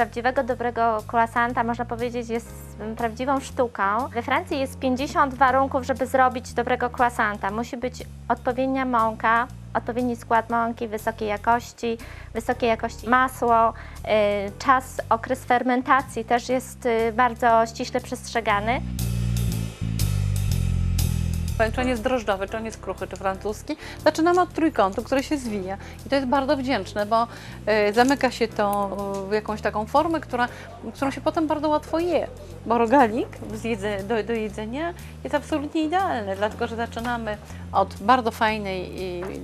Prawdziwego, dobrego croissanta, można powiedzieć, jest prawdziwą sztuką. We Francji jest 50 warunków, żeby zrobić dobrego croissanta. Musi być odpowiednia mąka, odpowiedni skład mąki, wysokiej jakości, wysokiej jakości masło, y, czas, okres fermentacji też jest y, bardzo ściśle przestrzegany. Czy on jest drożdżowy, czy on jest kruchy, czy francuski. Zaczynamy od trójkątu, który się zwija. I to jest bardzo wdzięczne, bo y, zamyka się to w jakąś taką formę, która, którą się potem bardzo łatwo je. Bo rogalik do, jedzenia jest absolutnie idealny, dlatego że zaczynamy od bardzo fajnej,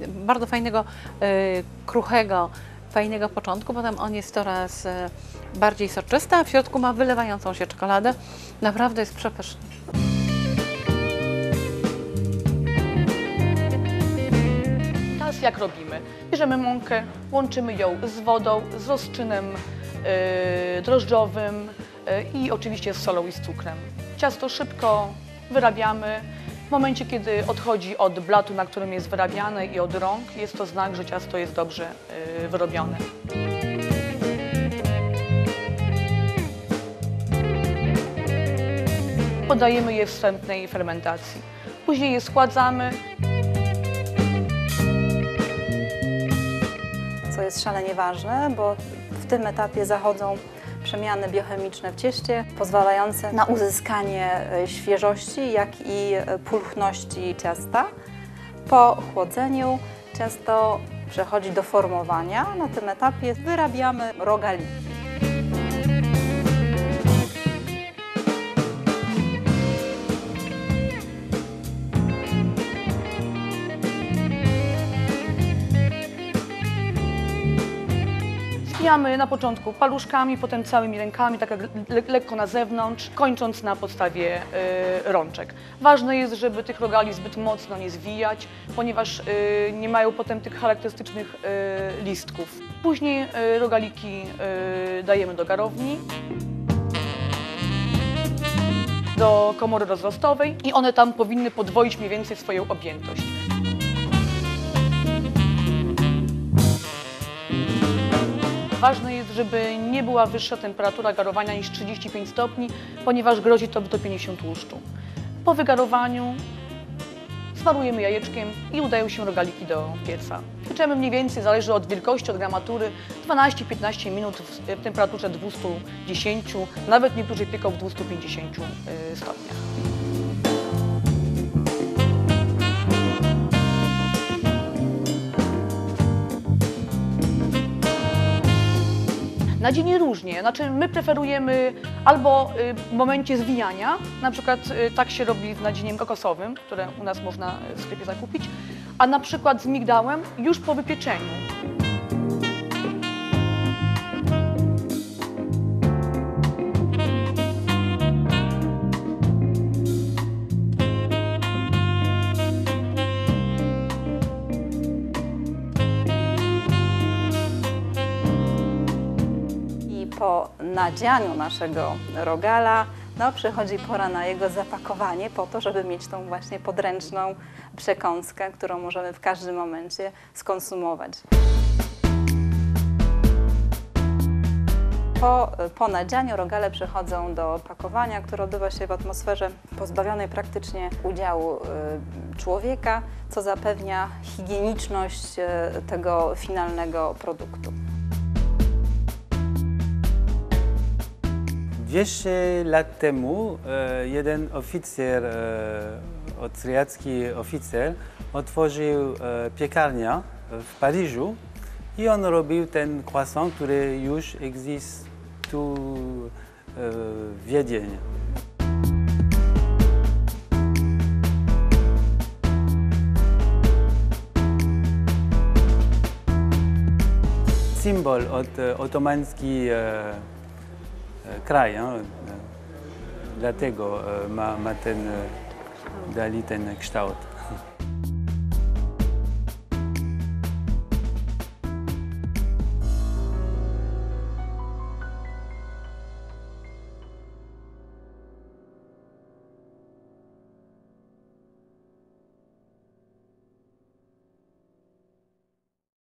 bardzo fajnego, y, kruchego, fajnego początku, potem on jest coraz y, bardziej soczysty, a w środku ma wylewającą się czekoladę. Naprawdę jest przepyszny. Jak robimy? Bierzemy mąkę, łączymy ją z wodą, z rozczynem yy, drożdżowym yy, i oczywiście z solą i z cukrem. Ciasto szybko wyrabiamy. W momencie, kiedy odchodzi od blatu, na którym jest wyrabiane i od rąk, jest to znak, że ciasto jest dobrze yy, wyrobione. Podajemy je w wstępnej fermentacji. Później je schładzamy, co jest szalenie ważne, bo w tym etapie zachodzą przemiany biochemiczne w cieście, pozwalające na uzyskanie e, świeżości, jak i e, pulchności ciasta. Po chłodzeniu ciasto przechodzi do formowania. Na tym etapie wyrabiamy rogaliki. Zwijamy na początku paluszkami, potem całymi rękami, tak jak le lekko na zewnątrz, kończąc na podstawie y, rączek. Ważne jest, żeby tych rogali zbyt mocno nie zwijać, ponieważ y, nie mają potem tych charakterystycznych y, listków. Później rogaliki dajemy do garowni, do komory rozrostowej i one tam powinny podwoić mniej więcej swoją objętość. Ważne jest, żeby nie była wyższa temperatura garowania niż 35 stopni, ponieważ grozi to wytopienie tłuszczu. Po wygarowaniu smarujemy jajeczkiem i udają się rogaliki do pieca. Pieczemy mniej więcej, zależy od wielkości, od gramatury, 12-15 minut w w temperaturze 210, nawet niektórzy pieką w 250 y, stopniach. Na dzień różnie, znaczy my preferujemy albo y, w momencie zwijania, na przykład y, tak się robi z nadzieniem kokosowym, które u nas można w sklepie zakupić, a na przykład z migdałem już po wypieczeniu. Po nadzianiu naszego rogala no, przychodzi pora na jego zapakowanie po to, żeby mieć tą właśnie podręczną przekąskę, którą możemy w każdym momencie skonsumować. Po, po nadzianiu rogale przechodzą do pakowania, które odbywa się w atmosferze pozbawionej praktycznie udziału y, człowieka, co zapewnia higieniczność y, tego finalnego produktu. 200 lat temu e, jeden oficer, e, austriacki oficer, otworzył e, piekarnię w Paryżu i on robił ten croissant, który już egzystuje tu e, w Wiedniu. Symbol od otomański e, kraj, no? dlatego e, ma, ma ten, e, dali ten kształt.